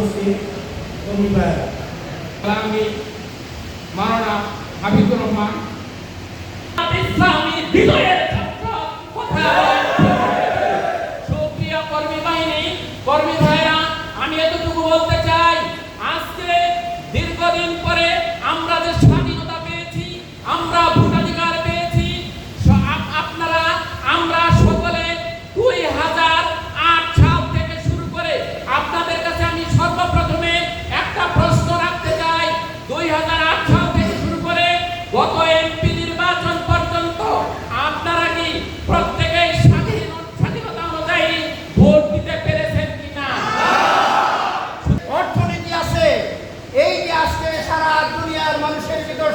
você, vamos embora.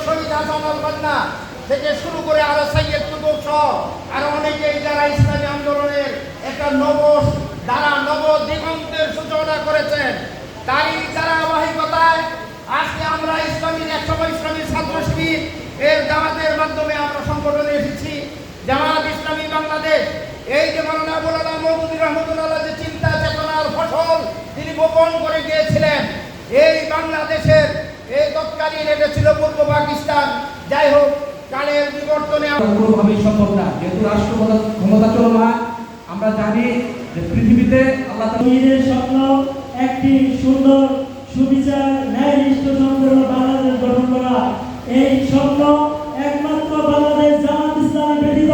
শহীদ হাসান আল বান্না থেকে শুরু করে আরও সাইয়েদ কুতুব সহ আরও অনেকেই যারা ইসলামী আন্দোলনের একটা নব দ্বারা নব দিগন্তের সূচনা করেছেন, তারই ধারাবাহিকতায় আজকে আমরা ইসলামী একসময় ইসলামী ছাত্র এর জামাতের মাধ্যমে আমরা সংগঠনে এসেছি। জামাত ইসলামী বাংলাদেশ, এই যে মাওলানা মৌলানা মহমুদুর রহমতুল্লাহ যে চিন্তা চেতনার ফসল তিনি বপন করে গিয়েছিলেন, এই বাংলাদেশের এই তৎকালীন এটা ছিল পূর্ব পাকিস্তান। যাই হোক কালের বিবর্তনে কোনোভাবেই সম্ভব না। যেহেতু রাষ্ট্র ক্ষমতা- চলমান আমরা জানি যে পৃথিবীতে আল্লাহ নিজের স্বপ্ন একটি সুন্দর সুবিচার ন্যায়নিষ্ঠ সম্পূর্ণ বাংলাদেশ গঠন করা। এই স্বপ্ন একমাত্র বাংলাদেশ জামাত ইসলাম ব্যতীত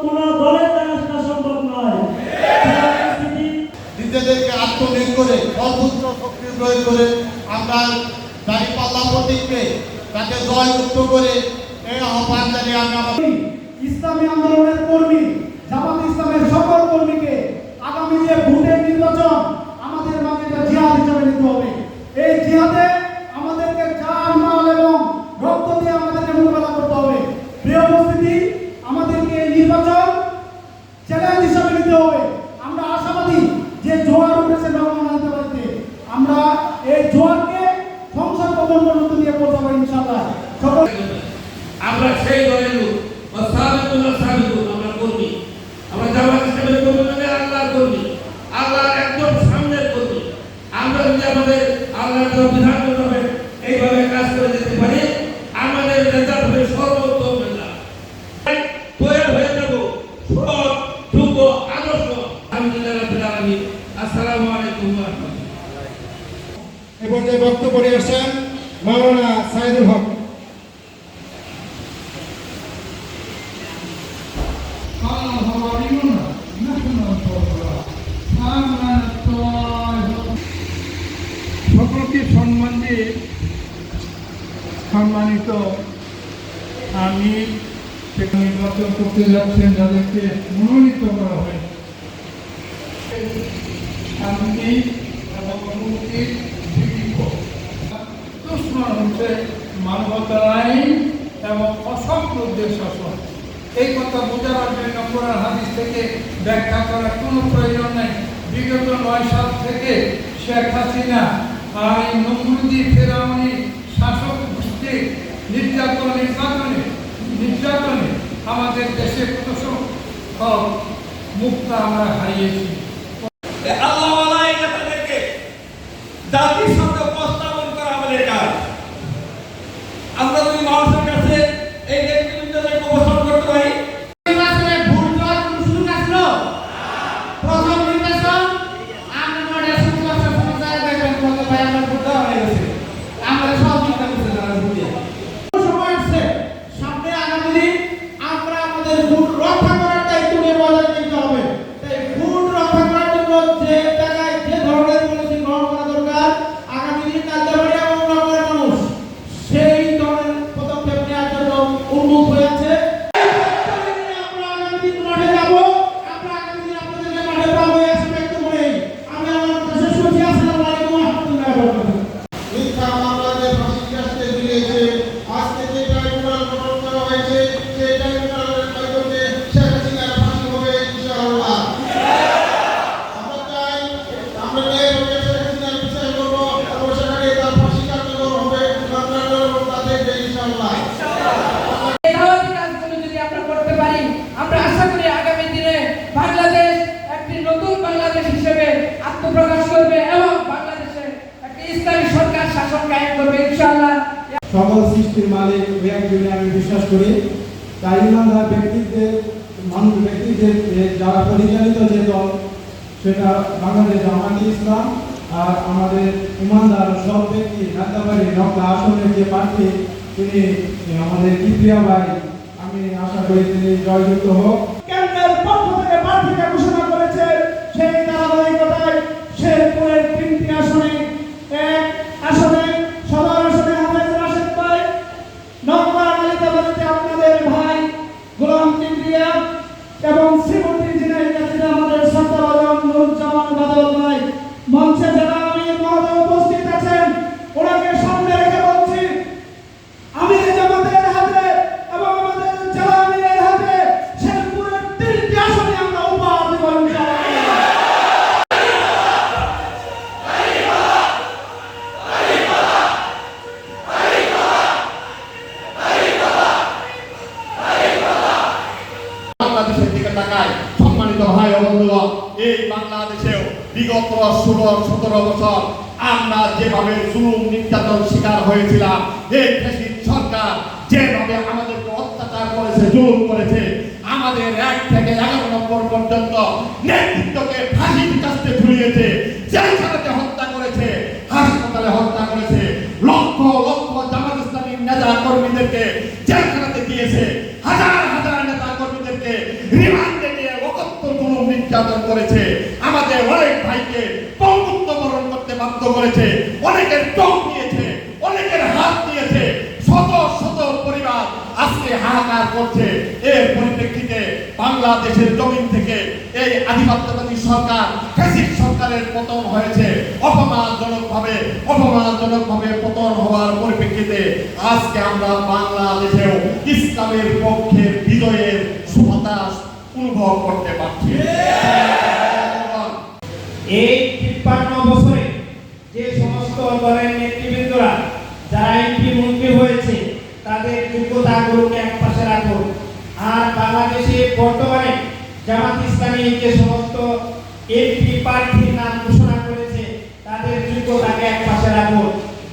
কোন দলের দ্বারা সেটা সম্ভব নয়। নিজেদেরকে আত্মনিয়োগ করে সর্বোচ্চ শক্তি প্রয়োগ করে আমরা দাঁড়িপাল্লা প্রতীককে তাকে জয়যুক্ত করে এই আহ্বান জানিয়ে আমি আমার ইসলামী আন্দোলনের কর্মী, জামাত ইসলামের সকল কর্মীকে আগামী যে ভোটের নির্বাচন আমাদের মাঝে একটা জিহাদ হিসেবে নিতে হবে এই জিহাদে আমাদেরকে জান মাল এবং রক্ত দিয়ে আমাদেরকে মোকাবেলা করতে হবে প্রিয় উপস্থিতি আমাদেরকে এই নির্বাচন চ্যালেঞ্জ হিসাবে নিতে হবে আমরা আশাবাদী যে জোয়ার উঠেছে নবমান আনতে পারতে আমরা এই জোয়ারকে সংসদ ভবন পর্যন্ত সকল আমরা সেই দলের লোক বা সাবিকুল্লাহ আমরা কর্মী। আমরা জামাত ইসলামের কর্মী মানে আল্লাহর কর্মী। আল্লাহর একদম সামনের কর্মী। আমরা যদি আমাদের আল্লাহর দেওয়া বিধান হবে এইভাবে কাজ করে যেতে পারি আমাদের রেজাল্ট হবে সর্বোত্তম রেজাল্ট তৈরি হয়ে যাব সৎ যোগ্য আদর্শ। আলহামদুলিল্লাহ আসসালামু আলাইকুম ওয়া রাহমাতুল্লাহ। এ পর্যায়ে বক্তব্য নিয়ে আসছেন মাওলানা সাইদুল হক। সকলকে সম্মান দিয়ে সম্মানিত আমি সেখানে নির্বাচন করতে যাচ্ছেন, যাদেরকে মনোনীত করা হয় শান্তি এবং হচ্ছে মানবতার আইন এবং অসম্প্রদায় শাসন এই কথা বোঝানোর জন্য কোরআন হাদিস থেকে ব্যাখ্যা করার কোনো প্রয়োজন নেই। বিগত নয় সাল থেকে শেখ হাসিনা আর এই নমরুদি ফেরাউনি শাসক গোষ্ঠীর নির্যাতন, নির্যাতনে নির্যাতনে আমাদের দেশে কত মুক্তা আমরা হারিয়েছি। এই নেতাদেরকে জাতির সামনে 문제 মজবুত বাংলাদেশ হিসেবে আত্মপ্রকাশ করবে এবং বাংলাদেশে একটি ইসলামী সরকার শাসন কায়েম করবে, ইনশাআল্লাহ। সকল সৃষ্টির মালিক ওই একজনে আমি বিশ্বাস করি, তাই ইমানদার ব্যক্তিদের মানুষ ব্যক্তিদের যারা পরিচালিত যে দল, সেটা বাংলাদেশ জামাত ইসলাম আর আমাদের ইমানদার সব ব্যক্তি রাতাবাড়ি নকলা আসনের যে প্রার্থী, তিনি আমাদের কিপ্রিয়া ভাই, আমি আশা করি তিনি জয়যুক্ত হোক। después দিকে তাকায় সম্মানিত ভাই বন্ধুগণ এই বাংলাদেশেও বিগত ষোলো, সতেরো বছর আমরা যেভাবে জুলুম নির্যাতন শিকার হয়েছিলাম, এই ফ্যাসিস্ট সরকার যেভাবে আমাদেরকে অত্যাচার করেছে, জুলুম করেছে, আমাদের এক থেকে এগারো নম্বর ভাইকে পঙ্গুত্ব বরণ করতে বাধ্য করেছে। অনেকের চোখ নিয়েছে অনেকের হাত নিয়েছে শত শত পরিবার আজকে হাহাকার করছে। এর পরিপ্রেক্ষিতে বাংলাদেশের জমিন থেকে এই আধিপত্যবাদী সরকার, ফ্যাসিস্ট সরকারের পতন হয়েছে। অপমানজনক ভাবে অপমানজনক ভাবে পতন হওয়ার পরিপ্রেক্ষিতে আজকে আমরা বাংলাদেশেও ইসলামের পক্ষের বিজয়ের সুবাতাস অনুভব করতে পারছি। এই তিপ্পান্ন বছরে যে সমস্ত দলের নেতৃবৃন্দরা, যারা এমপি মন্ত্রী হয়েছে, তাদের যোগ্যতাগুলোকে এক পাশে রাখুন। আর বাংলাদেশে বর্তমানে জামাত ইসলামী যে সমস্ত এমপি প্রার্থীর নাম ঘোষণা করেছে, তাদের যোগ্যতাকে এক পাশে রাখুন।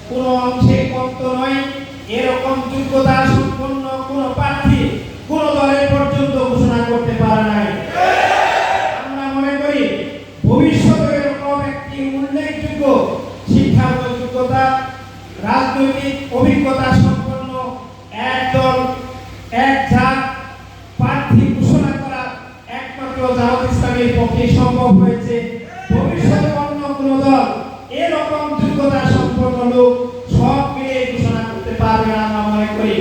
কোনো অংশে কমত নয়, এরকম যোগ্যতা সম্পন্ন কোনো প্রার্থী কোনো দলের পর্যন্ত ঘোষণা করতে পারে নাই আমরা মনে করি ভবিষ্যতে এরকম একটি উল্লেখযোগ্য শিক্ষাগত যোগ্যতা রাজনৈতিক অভিজ্ঞতা সম্পন্ন একদল এক জাত প্রার্থী ঘোষণা করা একমাত্র জামাত ইসলামের পক্ষে সম্ভব হয়েছে। ভবিষ্যতে অন্য কোনো দল এরকম যোগ্যতা সম্পন্ন লোক সব মিলে ঘোষণা করতে পারবে না, আমরা মনে করি।